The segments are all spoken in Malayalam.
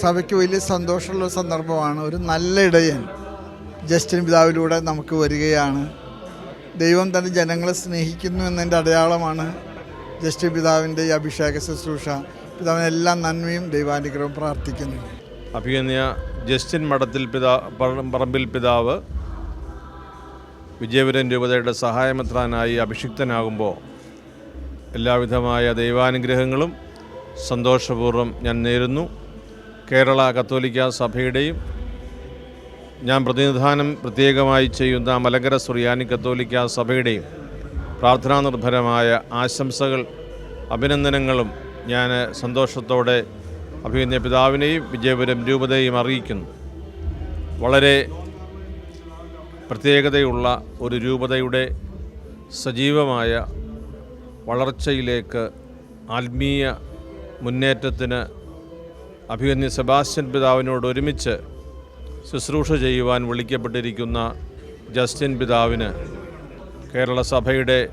സഭയ്ക്ക് വലിയ സന്തോഷമുള്ള സന്ദർഭമാണ് ഒരു നല്ല ഇടയൻ ജസ്റ്റിൻ പിതാവിലൂടെ നമുക്ക് വരികയാണ്. ദൈവം തന്റെ ജനങ്ങളെ സ്നേഹിക്കുന്നു എന്നതിന്റെ അടയാളമാണ് ജസ്റ്റിൻ പിതാവിന്റെ ഈ അഭിഷേക ശുശ്രൂഷ. പിതാവിന് എല്ലാ നന്മയും ദൈവാനുഗ്രഹവും പ്രാർത്ഥിക്കുന്നു. അഭിഗന്യ ജസ്റ്റിൻ മഠത്തിൽ പിതാ പറമ്പിൽ പിതാവ് വിജയപുരൻ രൂപതയുടെ സഹായമെത്രാനായി അഭിഷിക്തനാകുമ്പോൾ എല്ലാവിധമായ ദൈവാനുഗ്രഹങ്ങളും സന്തോഷപൂർവം ഞാൻ നേരുന്നു. കേരള കത്തോലിക്ക സഭയുടെയും ഞാൻ പ്രതിനിധാനം പ്രത്യേകമായി ചെയ്യുന്ന മലങ്കര സുറിയാനി കത്തോലിക്ക സഭയുടെയും പ്രാർത്ഥനാ നിർഭരമായ ആശംസകൾ അഭിനന്ദനങ്ങളും ഞാൻ സന്തോഷത്തോടെ അഭിനന്ദ പിതാവിനെയും വിജയപുരം രൂപതയും അറിയിക്കുന്നു. വളരെ പ്രത്യേകതയുള്ള ഒരു രൂപതയുടെ സജീവമായ വളർച്ചയിലേക്ക് ആത്മീയ മുന്നേറ്റത്തിന് അഭിഗന്യ സെബാസ്റ്റ്യൻ പിതാവിനോട് ഒരുമിച്ച് ശുശ്രൂഷ ചെയ്യുവാൻ വിളിക്കപ്പെട്ടിരിക്കുന്ന ജസ്റ്റിൻ പിതാവിന് കേരള സഭയുടെ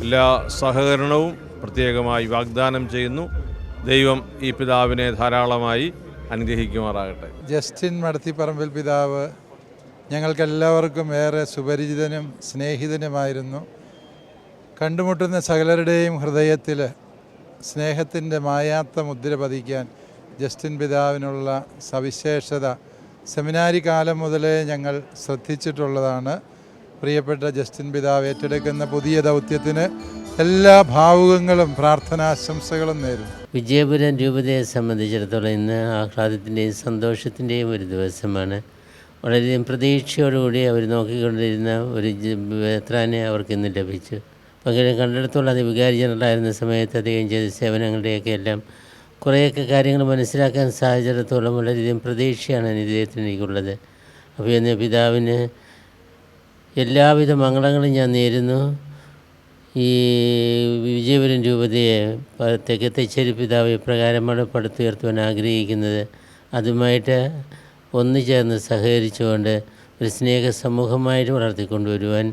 എല്ലാ സഹകരണവും പ്രത്യേകമായി വാഗ്ദാനം ചെയ്യുന്നു. ദൈവം ഈ പിതാവിനെ ധാരാളമായി അനുഗ്രഹിക്കുമാറാകട്ടെ. ജസ്റ്റിൻ മടത്തിപ്പറമ്പിൽ പിതാവ് ഞങ്ങൾക്കെല്ലാവർക്കും ഏറെ സുപരിചിതനും സ്നേഹിതനുമായിരുന്നു. കണ്ടുമുട്ടുന്ന സകലരുടെയും ഹൃദയത്തിൽ സ്നേഹത്തിന്റെ മായാത്ത മുദ്ര പതിക്കാൻ ജസ്റ്റിൻ പിതാവിനുള്ള സവിശേഷത. സെമിനാരി കാലം മുതലേ ഞങ്ങൾ ശ്രദ്ധിച്ചിട്ടുള്ളതാണ്. പ്രിയപ്പെട്ട ജസ്റ്റിൻ പിതാവ് ഏറ്റെടുക്കുന്ന പുതിയ ദൗത്യത്തിന് എല്ലാ ഭാവുകങ്ങളും പ്രാർത്ഥനാശംസകളും നേരും വിജയപുരം രൂപതയെ സംബന്ധിച്ചിടത്തോളം ഇന്ന് ആഹ്ലാദത്തിന്റെയും സന്തോഷത്തിന്റെയും ഒരു ദിവസമാണ്. വളരെയധികം പ്രതീക്ഷയോടുകൂടി അവർ നോക്കിക്കൊണ്ടിരുന്ന ഒരു എത്രാനെ അവർക്ക് ഇന്ന് ലഭിച്ചു. പകരം കണ്ടിടത്തോളം അത് വികാരി ജനറലായിരുന്ന സമയത്ത് അദ്ദേഹം ചെയ്ത സേവനങ്ങളുടെയൊക്കെ എല്ലാം കുറേയൊക്കെ കാര്യങ്ങൾ മനസ്സിലാക്കാൻ സാഹചര്യത്തോളം വളരെയധികം പ്രതീക്ഷയാണ് അനുദയത്തിന് എനിക്കുള്ളത്. അപ്പോൾ എന്നെ പിതാവിന് എല്ലാവിധ മംഗളങ്ങളും ഞാൻ നേരുന്നു. ഈ വിജയപുരം രൂപതയെ തെക്കത്തെച്ചേരി പിതാവ് ഇപ്രകാരമാണ് പടുത്തുയർത്തുവാൻ ആഗ്രഹിക്കുന്നത്. അതുമായിട്ട് ഒന്നു ചേർന്ന് സഹകരിച്ചുകൊണ്ട് ഒരു സ്നേഹ സമൂഹമായിട്ട് വളർത്തിക്കൊണ്ടുവരുവാൻ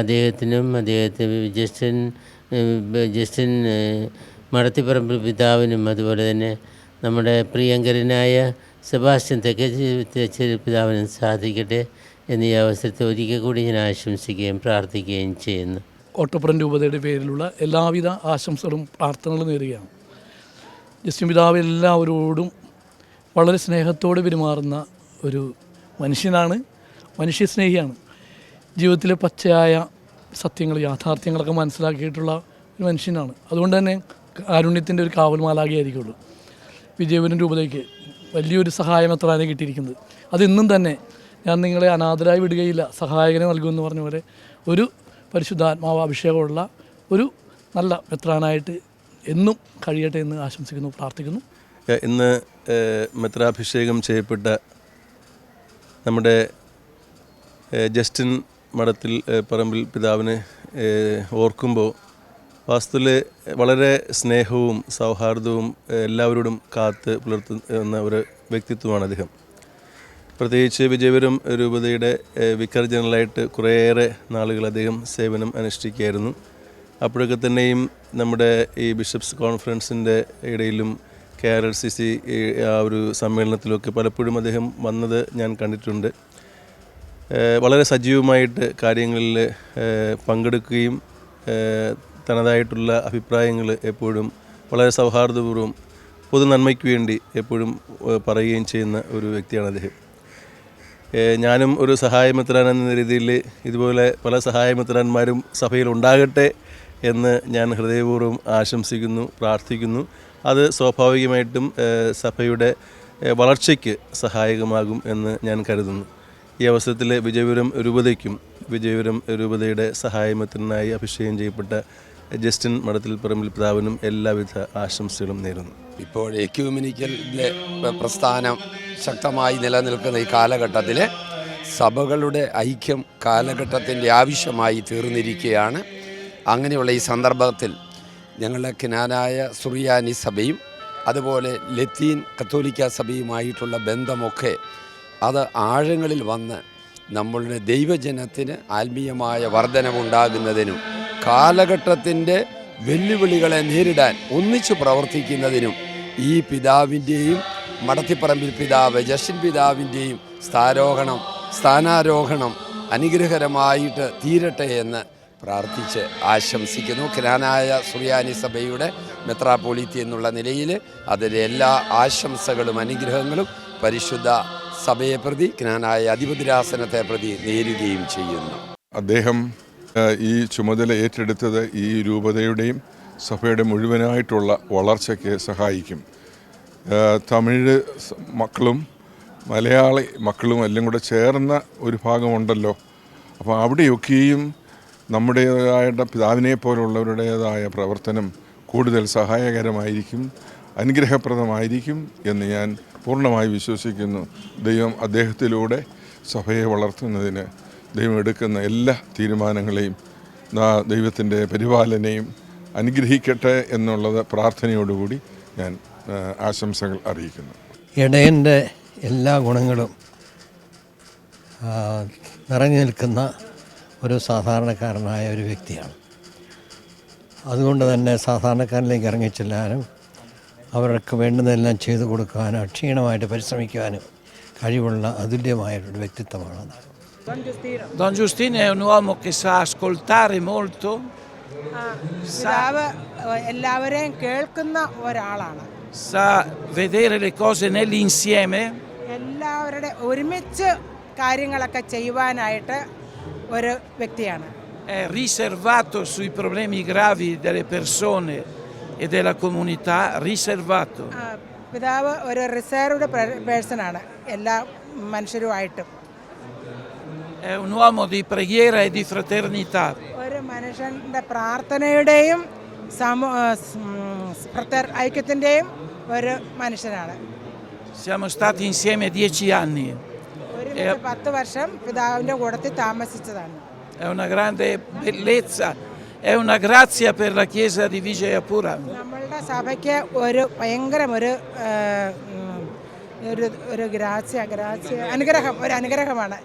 അദ്ദേഹത്തിനും അദ്ദേഹത്തിന് ജസ്റ്റിൻ ജസ്റ്റിൻ ഏഹ്, മടത്തിപ്പറമ്പ് പിതാവിനും അതുപോലെ തന്നെ നമ്മുടെ പ്രിയങ്കരനായ സെബാസ്റ്റ്യൻ തെക്കച്ചേരി പിതാവിനും സാധിക്കട്ടെ എന്നീ അവസരത്തെ ഒരിക്കൽ കൂടി ഞാൻ ആശംസിക്കുകയും പ്രാർത്ഥിക്കുകയും ചെയ്യുന്നു. ഓട്ടപ്പുറം രൂപതയുടെ പേരിലുള്ള എല്ലാവിധ ആശംസകളും പ്രാർത്ഥനകളും നേരുകയാണ്. ജസ്റ്റിൻ പിതാവ് എല്ലാവരോടും വളരെ സ്നേഹത്തോടെ പെരുമാറുന്ന ഒരു മനുഷ്യനാണ് മനുഷ്യസ്നേഹിയാണ്. ജീവിതത്തിലെ പച്ചയായ സത്യങ്ങൾ യാഥാർത്ഥ്യങ്ങളൊക്കെ മനസ്സിലാക്കിയിട്ടുള്ള ഒരു മനുഷ്യനാണ്. അതുകൊണ്ട് തന്നെ കാരുണ്യത്തിന്റെ ഒരു കാവൽമാലാകിയായിരിക്കുള്ളൂ. വിജയപുരം രൂപതയ്ക്ക് വലിയൊരു സഹായം എത്രയാണ് കിട്ടിയിരിക്കുന്നത്. അതിന്നും തന്നെ ഞാൻ നിങ്ങളെ അനാഥരായി വിടുകയില്ല. സഹായകനെ നൽകുമെന്ന് പറഞ്ഞ പോലെ ഒരു പരിശുദ്ധാത്മാവ് അഭിഷേകമുള്ള ഒരു നല്ല മെത്രാനായിട്ട് എന്നും കഴിയട്ടെ എന്ന് ആശംസിക്കുന്നു പ്രാർത്ഥിക്കുന്നു. ഇന്ന് മെത്രാഭിഷേകം ചെയ്യപ്പെട്ട നമ്മുടെ ജസ്റ്റിൻ മഠത്തിൽ പറമ്പിൽ പിതാവിനെ ഓർക്കുമ്പോൾ വാസ്തുവിൽ വളരെ സ്നേഹവും സൗഹാർദ്ദവും എല്ലാവരോടും കാത്ത് പുലർത്തുന്ന ഒരു വ്യക്തിത്വമാണ് അദ്ദേഹം. പ്രത്യേകിച്ച് വിജയപുരം രൂപതയുടെ വിക്കർ ജനറലായിട്ട് കുറേയേറെ നാളുകൾ അദ്ദേഹം സേവനം അനുഷ്ഠിക്കുകയായിരുന്നു. അപ്പോഴൊക്കെ തന്നെയും നമ്മുടെ ഈ ബിഷപ്സ് കോൺഫറൻസിന്റെ ഇടയിലും K R L C C ആ ഒരു സമ്മേളനത്തിലൊക്കെ പലപ്പോഴും അദ്ദേഹം വന്നത് ഞാൻ കണ്ടിട്ടുണ്ട്. വളരെ സജീവമായിട്ട് കാര്യങ്ങളിൽ പങ്കെടുക്കുകയും തനതായിട്ടുള്ള അഭിപ്രായങ്ങൾ എപ്പോഴും വളരെ സൗഹാർദ്ദപൂർവം പൊതു നന്മയ്ക്ക് വേണ്ടി എപ്പോഴും പറയുകയും ചെയ്യുന്ന ഒരു വ്യക്തിയാണ് അദ്ദേഹം. ഞാനും ഒരു സഹായമിത്രാൻ എന്ന രീതിയിൽ ഇതുപോലെ പല സഹായമിത്രാന്മാരും സഭയിൽ ഉണ്ടാകട്ടെ എന്ന് ഞാൻ ഹൃദയപൂർവം ആശംസിക്കുന്നു പ്രാർത്ഥിക്കുന്നു. അത് സ്വാഭാവികമായിട്ടും സഭയുടെ വളർച്ചയ്ക്ക് സഹായകമാകും എന്ന് ഞാൻ കരുതുന്നു. ഈ അവസരത്തിൽ വിജയപുരം രൂപതയ്ക്കും വിജയപുരം രൂപതയുടെ സഹായമിത്രനായി അഭിഷേകം ചെയ്യപ്പെട്ട ജസ്റ്റിൻ മഠത്തിൽ പറമ്പിൽ പിതാവിനും എല്ലാവിധ ആശംസകളും നേരുന്നു. ഇപ്പോൾ എക്യൂമിനിക്കലിന്റെ പ്രസ്ഥാനം ശക്തമായി നിലനിൽക്കുന്ന ഈ കാലഘട്ടത്തിൽ സഭകളുടെ ഐക്യം കാലഘട്ടത്തിന്റെ ആവശ്യമായി തീർന്നിരിക്കുകയാണ്. അങ്ങനെയുള്ള ഈ സന്ദർഭത്തിൽ ഞങ്ങളുടെ കിനാനായ സുറിയാനി സഭയും അതുപോലെ ലത്തീൻ കത്തോലിക്ക സഭയുമായിട്ടുള്ള ബന്ധമൊക്കെ അത് ആഴങ്ങളിൽ വന്ന് നമ്മളുടെ ദൈവജനത്തിന് ആത്മീയമായ വർധനവുണ്ടാകുന്നതിനും കാലഘട്ടത്തിന്റെ വെല്ലുവിളികളെ നേരിടാൻ ഒന്നിച്ചു പ്രവർത്തിക്കുന്നതിനും ഈ പിതാവിന്റെയും മടത്തിപ്പറമ്പിൽ പിതാവ് ജഷിൻ പിതാവിന്റെയും സ്ഥാരോഹണം സ്ഥാനാരോഹണം അനുഗ്രഹകരമായിട്ട് തീരട്ടെ എന്ന് പ്രാർത്ഥിച്ച് ആശംസിക്കുന്നു. ഖനാനായ സുറിയാനി സഭയുടെ മെത്രാപോളിത്തി എന്നുള്ള നിലയിൽ അതിലെ എല്ലാ ആശംസകളും അനുഗ്രഹങ്ങളും പരിശുദ്ധ സഭയെ പ്രതി ജ്ഞാനായ അധിപതിരാസനത്തെ പ്രതി നേരുകയും ചെയ്യുന്നു. അദ്ദേഹം ഈ ചുമതല ഏറ്റെടുത്തത് ഈ രൂപതയുടെയും സഭയുടെ മുഴുവനായിട്ടുള്ള വളർച്ചയ്ക്ക് സഹായിക്കും. തമിഴ് മക്കളും മലയാളി മക്കളും എല്ലാം കൂടെ ചേർന്ന ഒരു ഭാഗമുണ്ടല്ലോ. അപ്പോൾ അവിടെയൊക്കെയും നമ്മുടേതായ പിതാവിനെ പോലുള്ളവരുടേതായ പ്രവർത്തനം കൂടുതൽ സഹായകരമായിരിക്കും അനുഗ്രഹപ്രദമായിരിക്കും എന്ന് ഞാൻ പൂർണമായി വിശ്വസിക്കുന്നു. ദൈവം അദ്ദേഹത്തിലൂടെ സഭയെ വളർത്തുന്നതിന് ദൈവം എടുക്കുന്ന എല്ലാ തീരുമാനങ്ങളെയും ദൈവത്തിന്റെ പരിപാലനയും അനുഗ്രഹിക്കട്ടെ എന്നുള്ളത് പ്രാർത്ഥനയോടുകൂടി ഞാൻ ആശംസകൾ അറിയിക്കുന്നു. ഇടയന്റെ എല്ലാ ഗുണങ്ങളും നിറഞ്ഞു നിൽക്കുന്ന ഒരു സാധാരണക്കാരനായ ഒരു വ്യക്തിയാണ്. അതുകൊണ്ട് തന്നെ സാധാരണക്കാരിലേക്ക് ഇറങ്ങിച്ചെല്ലാനും അവർക്ക് വേണ്ടുന്നതെല്ലാം ചെയ്തു കൊടുക്കാനും അക്ഷീണമായിട്ട് പരിശ്രമിക്കുവാനും കഴിവുള്ള അതുല്യമായൊരു വ്യക്തിത്വമാണ് Don Giustino è un uomo che sa ascoltare molto, പിതാവ് എല്ലാവരെയും കേൾക്കുന്ന ഒരാളാണ് sa vedere le cose nell'insieme, എല്ലാവരുടെ ഒരുമിച്ച് കാര്യങ്ങളൊക്കെ ചെയ്യുവാനായിട്ട് ഒരു വ്യക്തിയാണ് è riservato sui problemi gravi delle persone e della comunità, riservato. ആ, പിതാവ് ഒരു റിസർവ്ഡ് പേഴ്സണാണ് എല്ലാ മനുഷ്യരുമായിട്ടും È un uomo di preghiera e di fraternità. ഒരു മനുഷ്യൻ്റെ പ്രാർത്ഥനയുടെയും സമൂ സ്- ഉം, പ്രത്യേക ഐക്യത്തിൻ്റെയും ഒരു മനുഷ്യനാണ് Siamo stati insieme dieci anni. ഒരുമിച്ച് പത്ത് വർഷം പിതാവിൻ്റെ കൂടത്തിൽ താമസിച്ചതാണ് È una grande bellezza, è una grazia per la Chiesa di Vigeyapura. നമ്മളുടെ സഭയ്ക്ക് ഒരു ഭയങ്കരം ഒരു ആ, ഉം, ഒരു ഒരു ഗ്രാസ്യ ഗ്രാസ്യ അനുഗ്രഹം ഒരു അനുഗ്രഹമാണ്